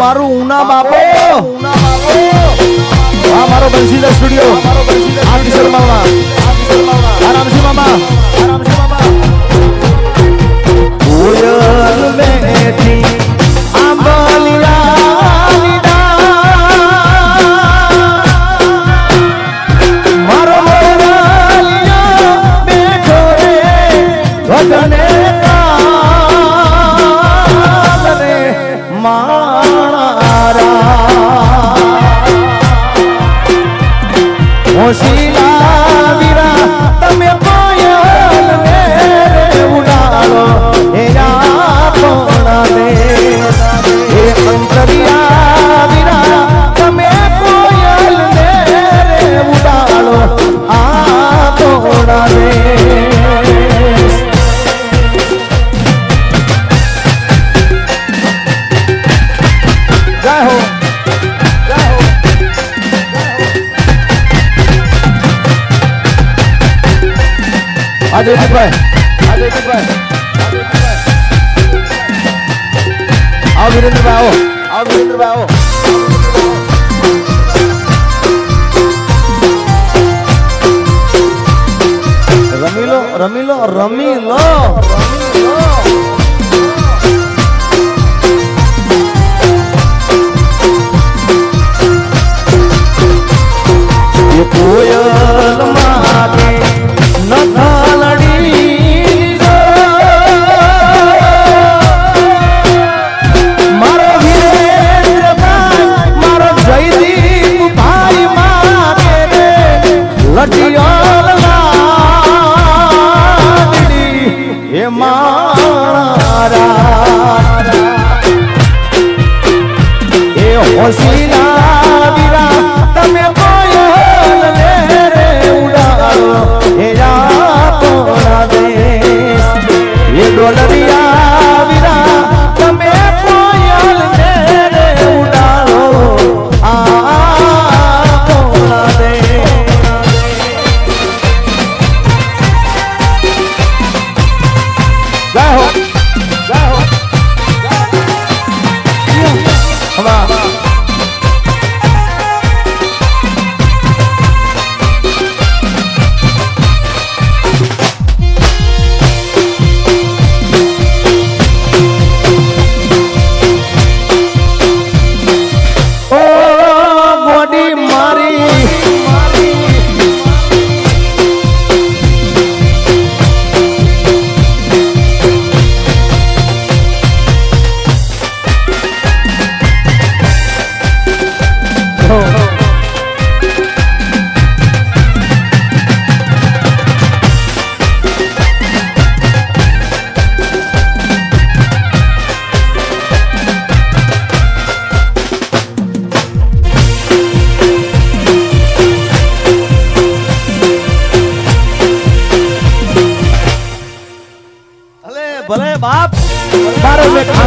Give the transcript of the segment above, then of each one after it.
મારું ઉના બાપો. આ મારો બંસીદાર સ્ટુડિયો આ આ કોયલ બેઠી આંબલિયા મારો મોરલિયો બેઠો રે. sí. આજે ભાઈ આજે ભાઈ આવો વિરેન્દ્રભાઈ આવો. આવો વિરેન્દ્રભાઈ આવો. રમી લો રમી લો રમી લો રમી લો કોયલ માગે નથાલડી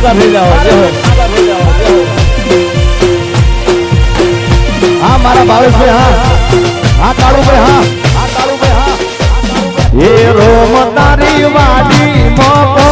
ખાગા થઈ જાઓ હા મારા ભાવેશભાઈ હા હા કાળુભાઈ હા. હા કાળુભાઈ હા. એ રોમ તારી વાડી મોકોના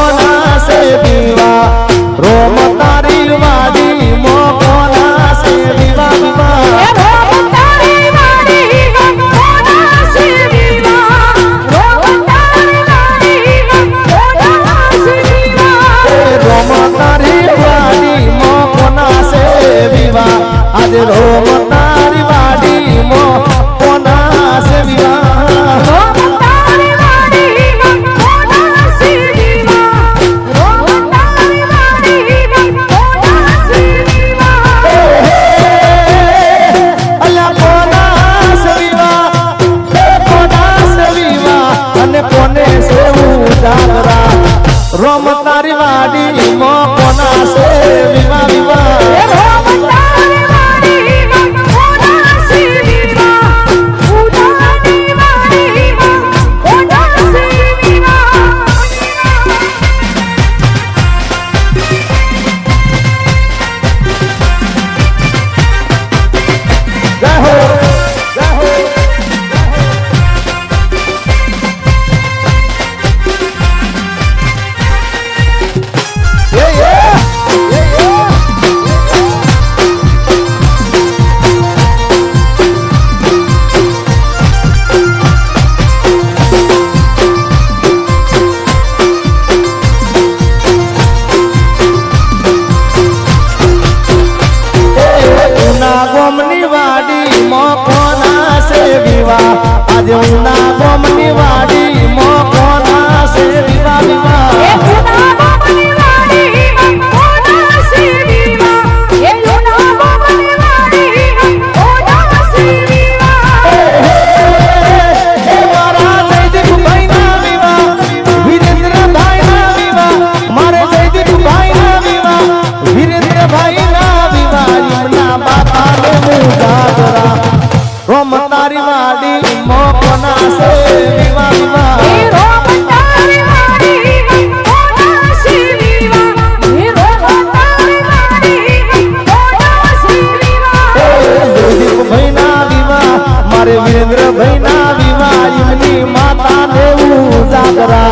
Sagra.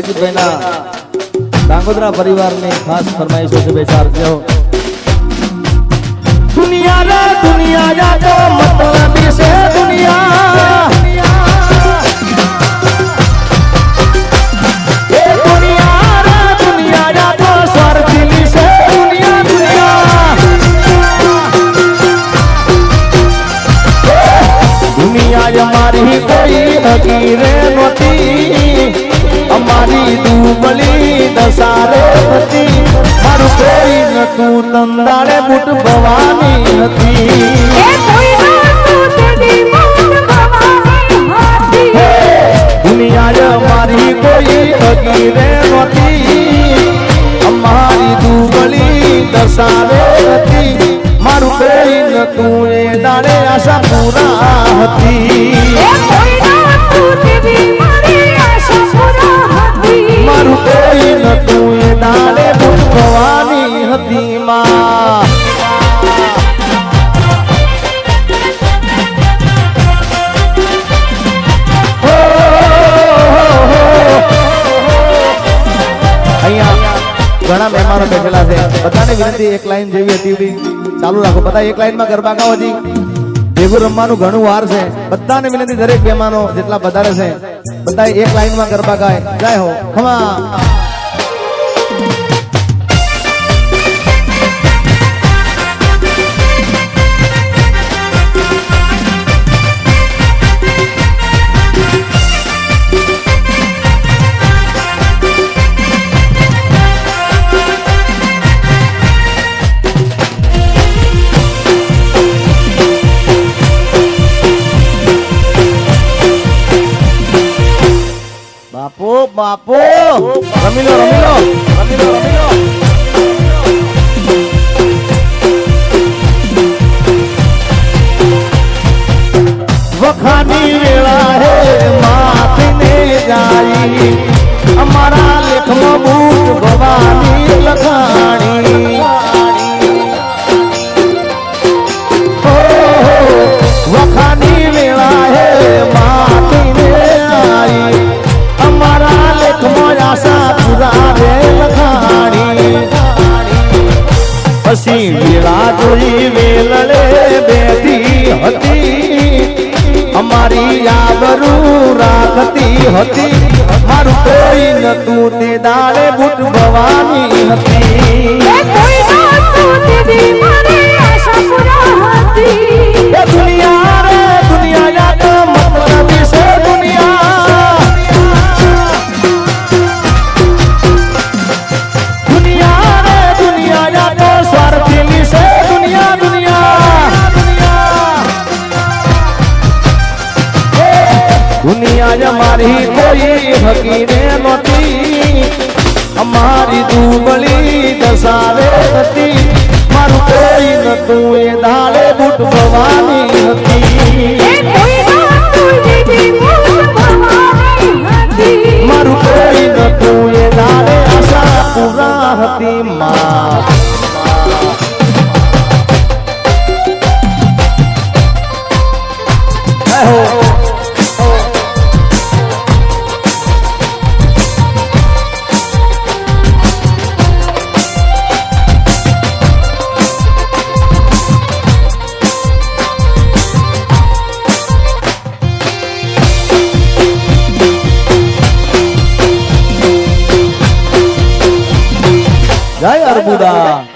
જયદીપભાઈના ડાંગોદરા પરિવારની ખાસ ફરમાઈશો છે બે ચાર કહો દુનિયા રે દુનિયા. જા તો મતલબી છે દુનિયા એ દુનિયા રે દુનિયા જા તો સ્વર્ગની દુબલી દસારે હતી. મારું કોઈ નતું તંદાળે બુટ ભવાની હતી. દુનિયા મારી કોઈ અગીરે નહોતી. અમારી દુબળી દસારે હતી. મારું કોઈ નતું એ દાડે આશા પૂરા હતી. બધાને વિનંતી, એક લાઈન જેવી હતી એવી ચાલુ રાખો, બધા એક લાઈનમાં ગરબા ગાઓ હજી. ભેગું રમવાનું ઘણું વાર છે. બધાને વિનંતી, દરેક મહેમાનો જેટલા વધારે છે બધા એક લાઈનમાં ગરબા ગાય. જય હો. ખમા બાપુ બાપુ. રમી લો રમી લો રમી લો રમી લો વખાની વેળા હે, માથને જાઈ. અમારા લેખમાં બૂટ ભવાની લખાણી. જોઈ વેલળે બેઠી હતી. અમારી આબરૂ રાખતી હતી. મારું કોઈ નતું તે દાડે બુટ ભવાની હતી. કોઈ નતું 감사합니다.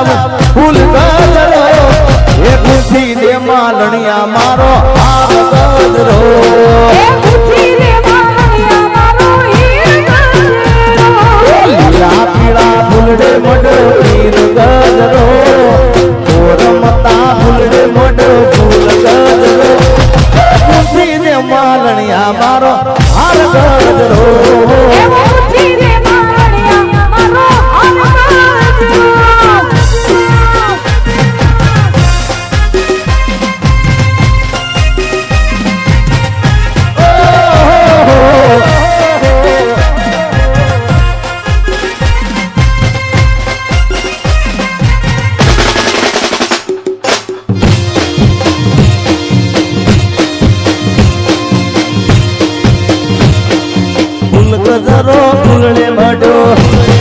ગુલાબ ફૂલ ગજરો એ ગુથી દે માલણિયા મારો હાર ગજરો. લીલા પીળા ફૂલડે મડો હીર ગજરો. ઓર મતા ફૂલડે મડો ફૂલ ગજરો. ગુથી દે માલણિયા મારો હાર ગજરો. ધરો ફૂલને મઢો